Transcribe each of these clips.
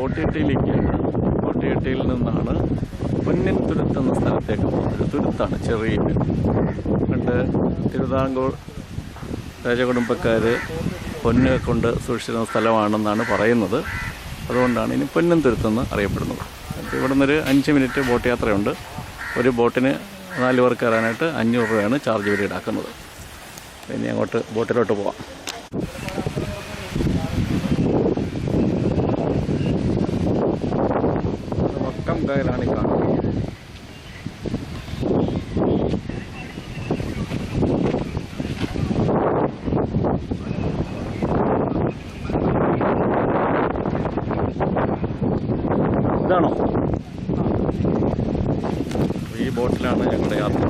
ബോട്ടിയട്ടിയിലേക്കാണ് കോട്ടയട്ടയിൽ നിന്നാണ് പൊന്നിൻ തുരുത്ത് എന്ന സ്ഥലത്തേക്ക് പോകുന്നത്. തുരുത്താണ് ചെറിയ പണ്ട് തിരുവിതാംകൂർ രാജകുടുംബക്കാർ പൊന്ന് കൊണ്ട് സൂക്ഷിച്ചിരുന്ന സ്ഥലമാണെന്നാണ് പറയുന്നത്. അതുകൊണ്ടാണ് ഇനി പൊന്നും തുരുത്തെന്ന് അറിയപ്പെടുന്നത്. ഇവിടെ നിന്നൊരു അഞ്ച് മിനിറ്റ് ബോട്ട് യാത്രയുണ്ട്. ഒരു ബോട്ടിന് നാല് പേർക്ക് കയറാനായിട്ട് അഞ്ഞൂറ് രൂപയാണ് ചാർജ് വരെ ഈടാക്കുന്നത്. ഇനി അങ്ങോട്ട് ബോട്ടിലോട്ട് പോവാം. കായലാണ് ഈ കാണുന്നത്. ഇതാണോ? ഈ ബോട്ടിലാണ് ഞങ്ങളുടെ യാത്ര.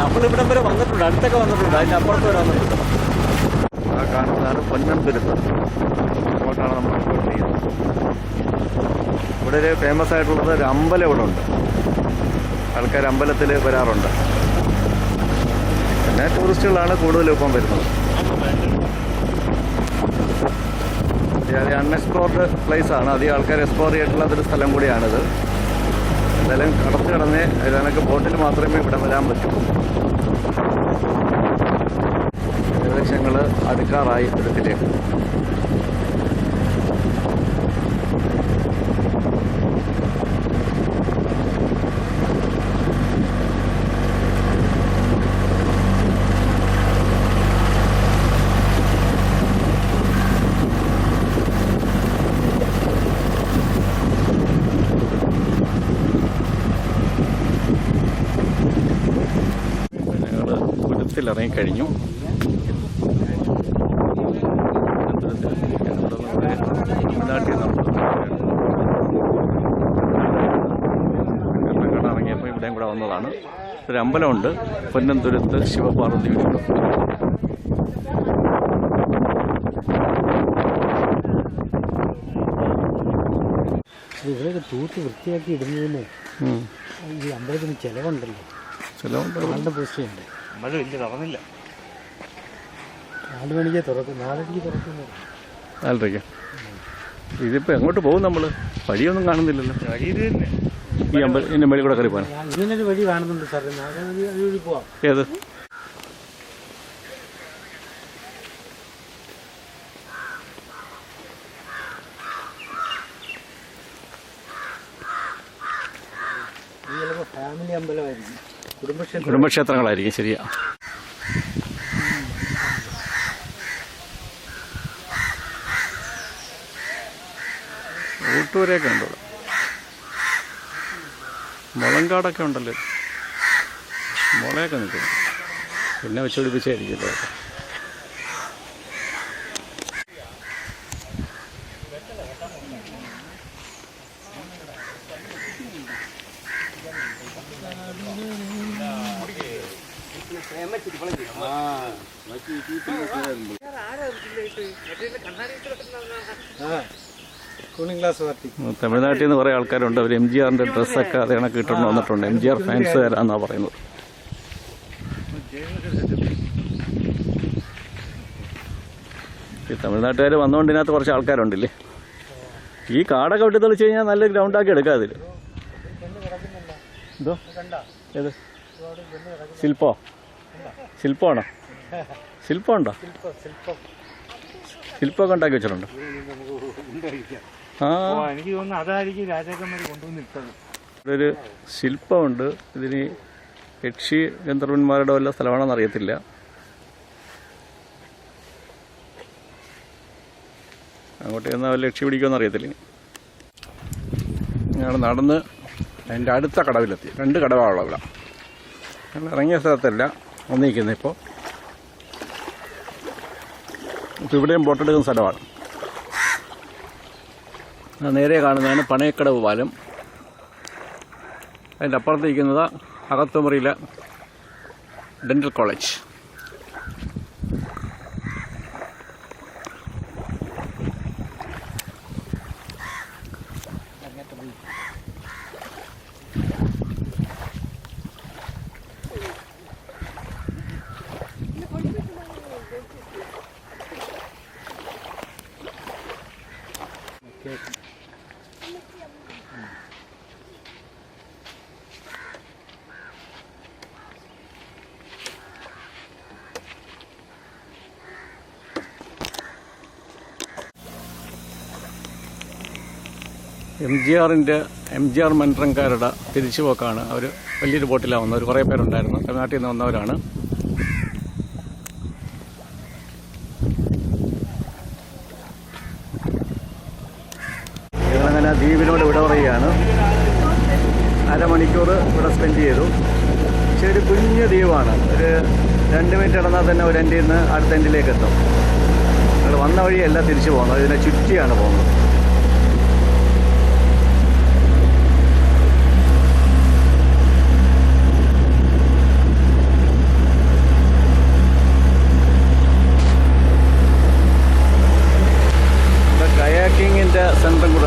നമ്മളിവിടം വരെ വന്നിട്ടുണ്ട് അടുത്തൊക്കെ വന്നിട്ടുണ്ട്. അതിന്റെ അപ്പുറത്ത് വരെ വന്നിട്ടുണ്ട്. ആ കാണുന്നതാണ് പൊന്നം തുരുത്ത് അങ്ങോട്ടാണ് നമ്മൾ അങ്ങോട്ട് ചെയ്യുന്നത് ഇവിടെ ഒരു ഫേമസ് ആയിട്ടുള്ളത് ഒരു അമ്പലം ഇവിടെ ഉണ്ട്. ആൾക്കാർ അമ്പലത്തിൽ വരാറുണ്ട്. പിന്നെ ടൂറിസ്റ്റുകളാണ് കൂടുതലും ഇപ്പം വരുന്നത്. അൺഎക്സ്പ്ലോർഡ് പ്ലേസ് ആണ്. അധികം ആൾക്കാർ എക്സ്പ്ലോർ ചെയ്തിട്ടുള്ളതൊരു സ്ഥലം കൂടിയാണിത്. എന്തായാലും കടത്ത് കടന്ന് അതിനൊക്കെ ബോട്ടിൽ മാത്രമേ ഇവിടെ വരാൻ പറ്റൂ. ഏകദേശം അടുക്കാറായി തുരുത്തിലേക്ക് ഞങ്ങൾ തുരുത്തിലിറങ്ങി ഇറങ്ങിക്കഴിഞ്ഞു തമിഴ്നാട്ടിൽ നമ്മൾ ഇറങ്ങിയപ്പോൾ ഇവിടെയും കൂടെ വന്നതാണ്. ഒരു അമ്പലമുണ്ട്. പൊന്നന്തുരുത്ത് ശിവപാർവതി ഇവിടെയൊക്കെ തൂത്ത് വൃത്തിയാക്കി ഇടുന്നതിന് ഈ അമ്പലത്തിന് ചിലവുണ്ടല്ലോ. ചിലവുണ്ട്. നല്ല പോസ്റ്റ് ഉണ്ട് മഴ വലിയ തുറന്നില്ല. നാല് മണിക്ക് തുറക്കും നാലരയ്ക്ക് തുറക്കുന്നു. നാലരയ്ക്ക്? ഇതിപ്പോൾ എങ്ങോട്ട് പോകും നമ്മൾ വഴിയൊന്നും കാണുന്നില്ലല്ലോ. ഇത് തന്നെ. ഈ അമ്പലം ഇതിന്റെ മേളിൽ കൂടെ കയറി പോകാൻ ഇങ്ങനൊരു വഴി കാണുന്നുണ്ട് സാറേ. വഴി അതുവഴി പോവാം. ഏത്? ഫാമിലി അമ്പലമായിരിക്കും. കുടുംബക്ഷേത്രങ്ങളായിരിക്കും ശരിയാ. ഊട്ടൂരൊക്കെ ഉണ്ടോ? മുളങ്കാടൊക്കെ ഉണ്ടല്ലോ? മുളയൊക്കെ നിൽക്കുന്നു. പിന്നെ വെച്ച് പിടിപ്പിച്ചായിരിക്കുമല്ലോ തമിഴ്നാട്ടിൽ നിന്ന് കുറേ ആൾക്കാരുണ്ട്. അവർ എം ജി ആറിന്റെ ഡ്രസ്സൊക്കെ അത് കണക്ക് കിട്ടണം വന്നിട്ടുണ്ട്. എം ജി ആർ ഫാൻസ് ഫാൻസുകാരാന്നാണ് പറയുന്നത്. ഈ തമിഴ്നാട്ടുകാർ വന്നുകൊണ്ട് ഇതിനകത്ത് കുറച്ച് ആൾക്കാരുണ്ടല്ലേ? ഈ കാടൊക്കെ വിട്ട് തെളിച്ച് കഴിഞ്ഞാൽ നല്ല ഗ്രൗണ്ടാക്കി എടുക്കാം അതിൽ എന്തോ? ഏത്? ശില്പോ? ശില്പമാണോ? ശില്പമുണ്ടോ? ശില്പം ശില്പം ശില്പമൊക്കെ ഉണ്ടാക്കി വെച്ചിട്ടുണ്ടോ? ആ. എനിക്ക് തോന്നുന്നു അതായിരിക്കും രാജാക്കന്മാർ കൊണ്ടുവന്നിട്ടത് ഒരു ശില്പമുണ്ട്. ഇതിന് യക്ഷി ഗന്ധർവന്മാരുടെ വല്ല സ്ഥലമാണെന്ന് അറിയത്തില്ല. അങ്ങോട്ട് ചെന്നാൽ വല്ല യക്ഷി പിടിക്കുമെന്ന് അറിയത്തില്ല ഇനി. ഞങ്ങൾ നടന്ന് അതിന്റെ അടുത്ത കടവിലെത്തി. രണ്ട് കടവാണുള്ള ഇവിടെ. ഞങ്ങൾ ഇറങ്ങിയ സ്ഥലത്തല്ല. വന്നിരിക്കുന്നത് ഇപ്പോൾ. ഇവിടെയും ബോട്ടെടുക്കുന്ന സ്ഥലമാണ്. നേരെ കാണുന്നതാണ് പണയക്കടവ് പാലം. അതിന്റെ അപ്പുറത്തിരിക്കുന്നത് അകത്തുമുറിയിലെ ഡെന്റൽ കോളേജ് എം ജി ആറിന്റെ എം ജി ആർ മൻറങ്കാരുടെ തിരിച്ചുപോക്കാണ്. അവർ വലിയൊരു ബോട്ടിലാണ് വന്നത് കുറേ പേരുണ്ടായിരുന്നു. തമിഴ്നാട്ടിൽ നിന്ന് വന്നവരാണ്. ഞങ്ങളങ്ങനെ ദ്വീപിനോട് വിട പറയുകയാണ്. അരമണിക്കൂർ ഇവിടെ സ്പെൻഡ് ചെയ്തു. പക്ഷേ ഒരു കുഞ്ഞു ദ്വീപാണ്. ഒരു രണ്ട് മിനിറ്റ് നടന്നാൽ തന്നെ ഒരു എൻഡിൽ നിന്ന് അടുത്ത എൻഡിലേക്ക് എത്തും. ഞങ്ങൾ വന്ന വഴിയല്ല തിരിച്ചു പോകുന്നത്. ഇതിനെ ചുറ്റിയാണ് പോകുന്നത്.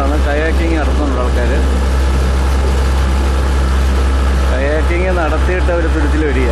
നടത്തുന്നതാണ് കയാക്കിങ് നടത്തുന്നുണ്ട് ആൾക്കാർ കയാക്കിങ് നടത്തിയിട്ട് അവർ തിരുത്തിൽ വരിക